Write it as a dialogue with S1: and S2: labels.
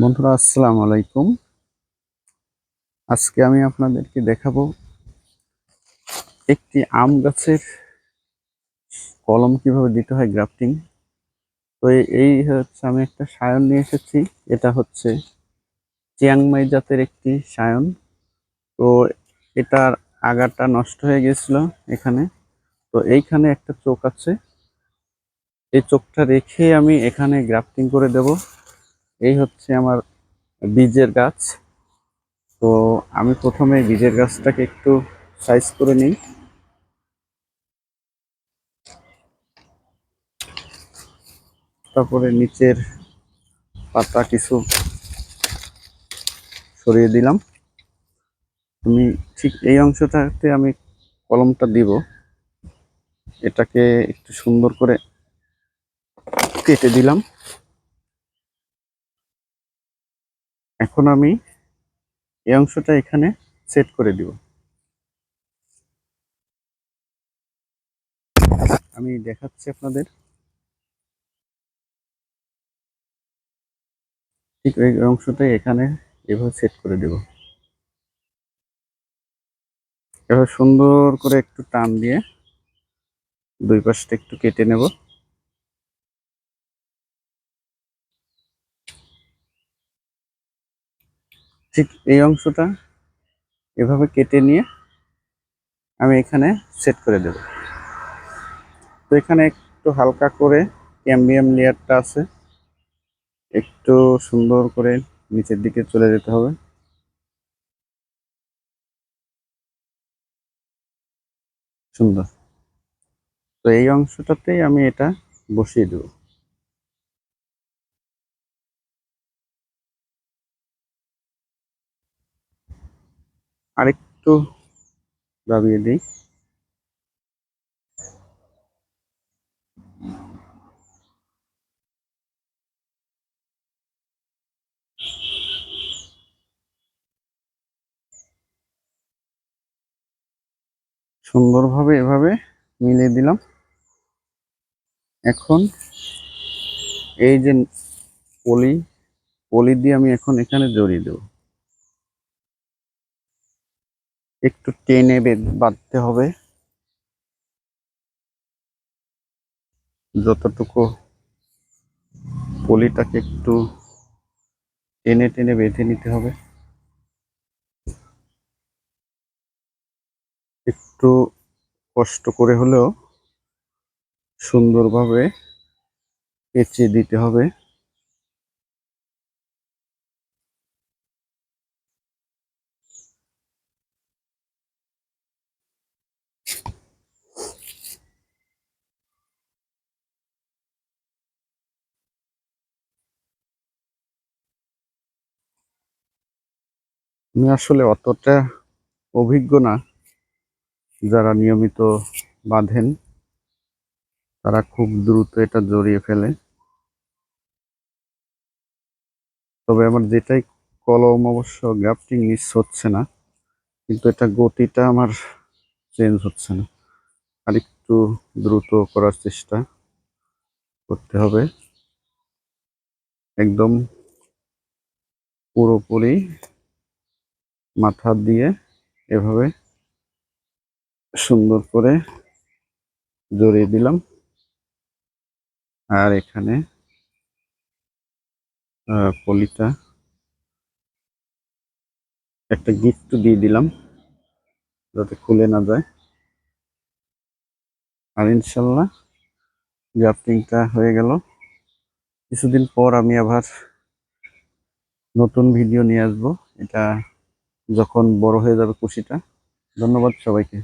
S1: বন্ধুরা, আসসালামু আলাইকুম। আজকে আমি আপনাদেরকে দেখাবো একটি আম গাছের কলম কীভাবে দিতে হয় গ্রাফটিং। তো এই- হচ্ছে আমি একটা সায়ন নিয়ে এসেছি, এটা হচ্ছে চিয়াংমাই জাতের একটি সায়ন। তো এটার আগাটা নষ্ট হয়ে গেছিল এখানে। তো এইখানে একটা চোখ আছে, এই চোখটা রেখে আমি এখানে গ্রাফটিং করে দেব। এই হচ্ছে আমার বীজের গাছ। তো আমি প্রথমে বীজের গাছটাকে একটু সাইজ করে নিই। তারপরে নিচের পাতা কিছু সরিয়ে দিলাম। আমি ঠিক এই অংশটাতে আমি কলমটা দিব। এটাকে একটু সুন্দর করে কেটে দিলাম। এখন আমি এই অংশটা এখানে সেট করে দিব। আমি দেখাচ্ছি আপনাদের। ঠিক এই অংশটাই এখানে এভাবে সেট করে দেব। এভাবে সুন্দর করে একটু টান দিয়ে দুই পাশটা একটু কেটে নেব। ঠিক এই অংশটা এভাবে কেটে নিয়ে আমি এখানে সেট করে দেব। তো এখানে একটু হালকা করে ক্যাম্বিয়াম লেয়ারটা আছে। একটু সুন্দর করে নিচের দিকে চলে যেতে হবে। সুন্দর। তো এই অংশটাতেই আমি এটা বসিয়ে দেব। আরেকটু দাবিয়ে দিই। সুন্দরভাবে এভাবে মিলিয়ে দিলাম। এখন এই যে পলি পলি দিয়ে আমি এখন এখানে জড়িয়ে দেব। একটু টেনে বেঁধ- বাঁধতে হবে। যতটুকু পলিটাকে একটু টেনে টেনে বেঁধে নিতে হবে। একটু কষ্ট করে হলেও সুন্দরভাবে পেঁচিয়ে দিতে হবে। আমি আসলে অতটা অভিজ্ঞ না। যারা নিয়মিত বাঁধেন, তারা খুব দ্রুত এটা জড়িয়ে ফেলে। তবে আমার যেটাই কলম অবশ্য গ্রাফটিং মিস হচ্ছে না, কিন্তু এটা গতিটা আমার চেঞ্জ হচ্ছে না। আর একটু দ্রুত করার চেষ্টা করতে হবে। একদম পুরোপুরি মাথা দিয়ে এভাবে সুন্দর করে জড়িয়ে দিলাম। আর এখানে পলিটা একটা গিফট দিয়ে দিলাম যাতে খুলে না যায়। আর ইনশাল্লাহ গ্রাফটিংটা হয়ে গেল। কিছুদিন পর আমি আবার নতুন ভিডিও নিয়ে আসব। এটা যখন বড় হয়ে যাবে কুশিটা ধন্যবাদ সবাইকে।